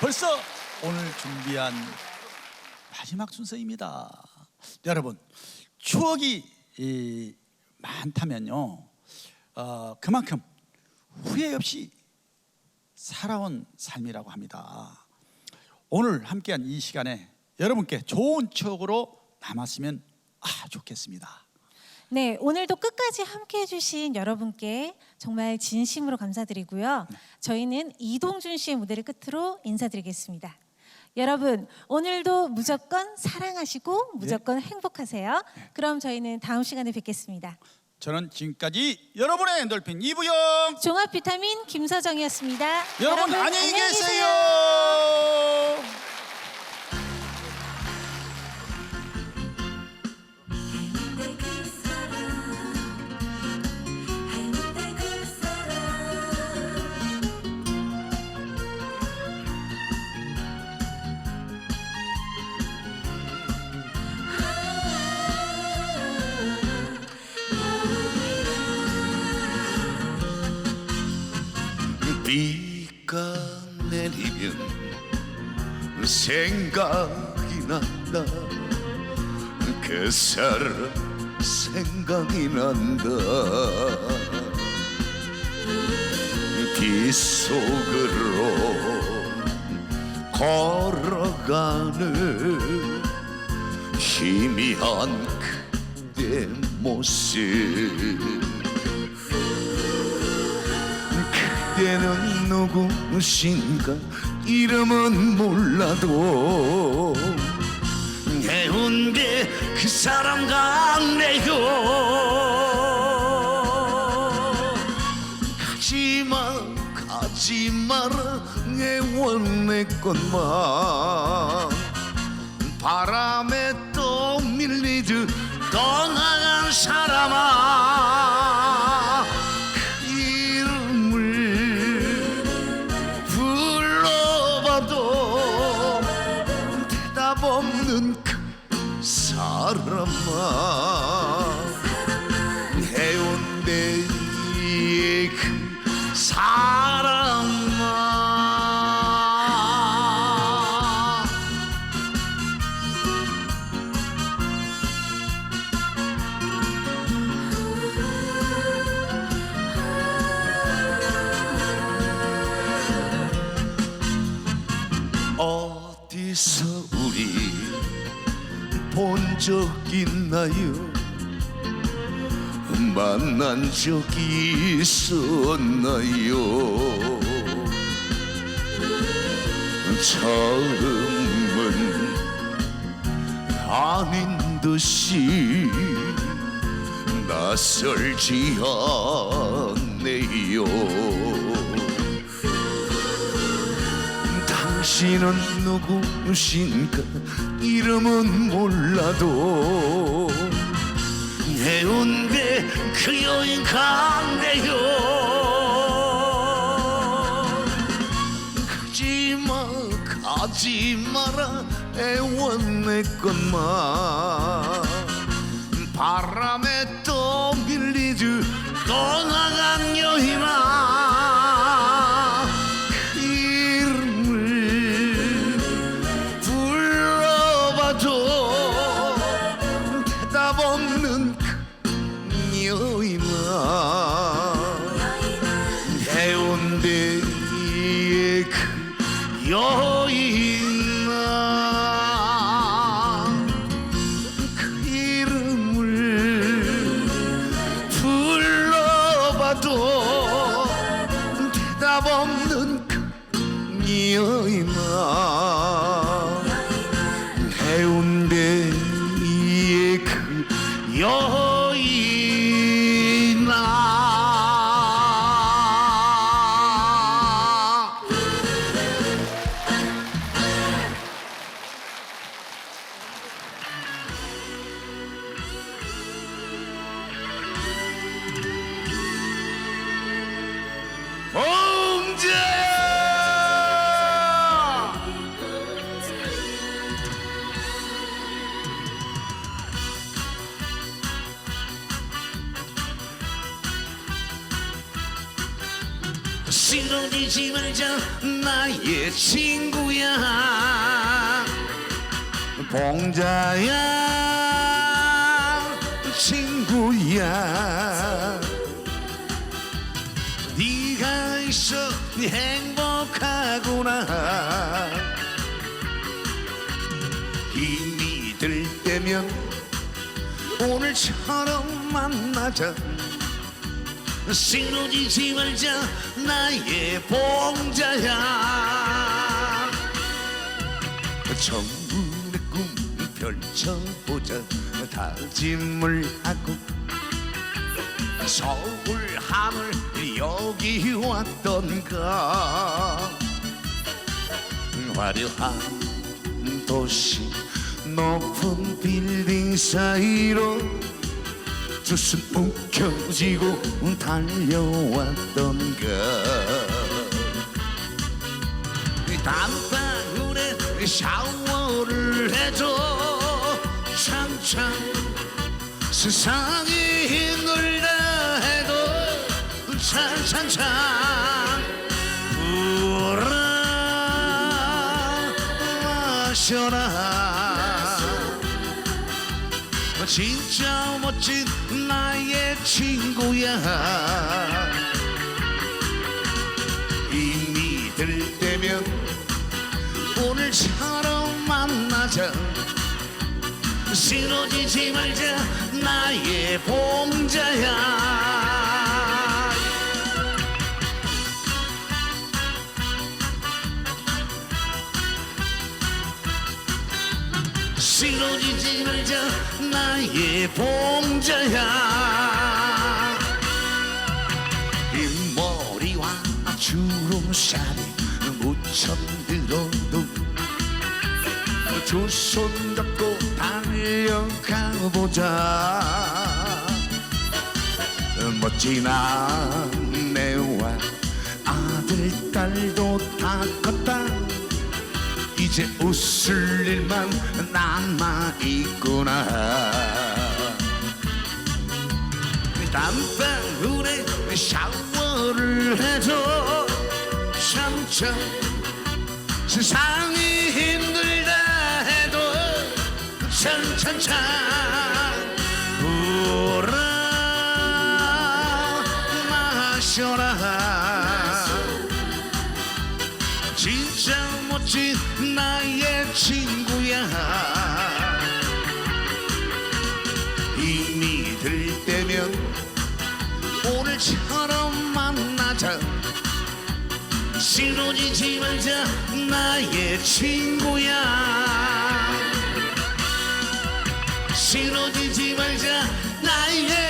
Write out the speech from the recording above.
벌써 오늘 준비한 마지막 순서입니다. 여러분 추억이 이, 많다면요, 어, 그만큼 후회 없이 살아온 삶이라고 합니다. 오늘 함께한 이 시간에 여러분께 좋은 추억으로 남았으면 아 좋겠습니다. 네, 오늘도 끝까지 함께 해주신 여러분께 정말 진심으로 감사드리고요. 저희는 이동준 씨의 무대를 끝으로 인사드리겠습니다. 여러분, 오늘도 무조건 사랑하시고 무조건 행복하세요. 그럼 저희는 다음 시간에 뵙겠습니다. 저는 지금까지 여러분의 엔돌핀 이부영 종합 비타민 김서정이었습니다. 여러분 안녕히 계세요. 생각이 난다. 그 사람 생각이 난다. 비 속으로 걸어가는 희미한 그대 모습. 그대는 누구신가 이름은 몰라도 해운대 그 사람 같네요. 가지마 가지 마라 애원내 것만. 바람에 또 밀리듯 떠나간 사람아 사 적 있나요? 만난 적 있었나요? 처음은 아닌 듯이 낯설지 않네요. 당신은 누구신가 이름은 몰라도 해운대 그 여인 간대요. 가지마 가지 마라 애원내 것만. 바람에 또 밀리듯 떠나간 없는 그 싫어지지 말자 나의 친구야. 봉자야 친구야. 네가 있어 네 행복하구나. 힘이 들 때면 오늘처럼 만나자. 쓰러지지 말자 나의 봉자야. 천국의 꿈 펼쳐보자 다짐을 하고. 서울 하늘 여기 왔던가. 화려한 도시 높은 빌딩 사이로 두손 움켜쥐고 달려왔던가. 단방울에 샤워를 해줘. 창창 세상이 힘들다 해도 찬찬찬 불어 마셔라 진짜 멋진 나의 친구야. 힘이 들 때면 오늘처럼 만나자. 쓰러지지 말자 나의 봉자야. 쓰러지지 말자 나의 봉자야. 흰머리와 주름살이 묻혀들어도 두 손 잡고 달려가보자. 멋진 아내와 아들 딸도 다 컸다 이제 웃을 일만 남아 있구나. 땀방울에 샤워를 해줘 참참 세상이 힘들다 해도 찬찬찬 진짜 멋진 나의 친구야. 힘이 들 때면 오늘처럼 만나자. 쓰러지지 말자 나의 친구야. 쓰러지지 말자 나의